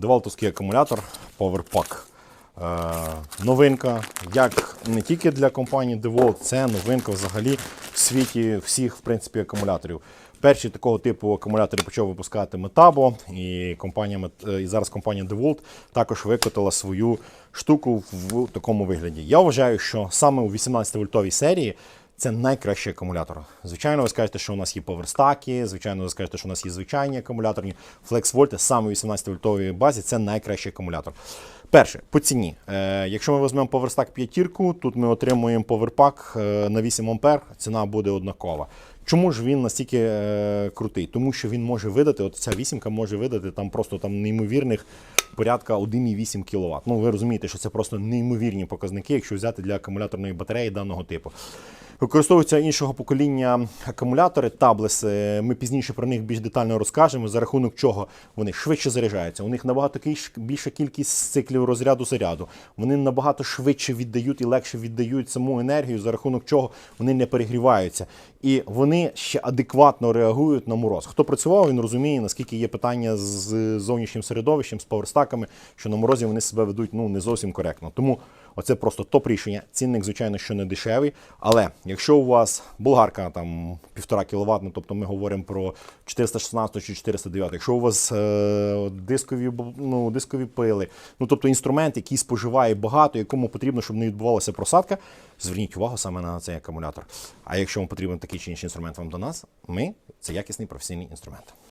Девалтовський акумулятор PowerPack. Е, новинка, як не тільки для компанії DeWalt, це новинка взагалі в світі всіх в принципі, акумуляторів. Перші такого типу акумулятори почав випускати Metabo, і компанія е, і зараз компанія DeWalt також викотила свою штуку в такому вигляді. Я вважаю, що саме у 18-вольтовій серії це найкращий акумулятор. Звичайно, ви скажете, що у нас є поверстаки, звичайно, ви скажете, що у нас є звичайні акумуляторні. FlexVolt саме у 18-вольтовій базі це найкращий акумулятор. Перше, по ціні. Е, якщо ми візьмемо поверстак п'ятірку, тут ми отримуємо поверпак е, на 8 ампер, ціна буде однакова. Чому ж він настільки е, крутий? Тому що він може видати, от ця вісімка може видати там просто там неймовірних порядка 1,8 кВт. Ну ви розумієте, що це просто неймовірні показники, якщо взяти для акумуляторної батареї даного типу. Використовуються іншого покоління акумулятори, таблеси. Ми пізніше про них більш детально розкажемо, за рахунок чого вони швидше заряджаються. У них набагато більша кількість циклів розряду заряду. Вони набагато швидше віддають і легше віддають саму енергію, за рахунок чого вони не перегріваються. І вони ще адекватно реагують на мороз. Хто працював, він розуміє, наскільки є питання з зовнішнім середовищем, з поверстаками, що на морозі вони себе ведуть ну не зовсім коректно. Тому оце просто топ рішення. Цінник, звичайно, що не дешевий. Але якщо у вас болгарка там півтора кВт, ну, тобто ми говоримо про 416 чи 409, якщо у вас е, дискові ну, дискові пили, ну тобто інструмент, який споживає багато, якому потрібно, щоб не відбувалася просадка, зверніть увагу саме на цей акумулятор. А якщо вам потрібен такий чи інший інструмент вам до нас, ми це якісний професійний інструмент.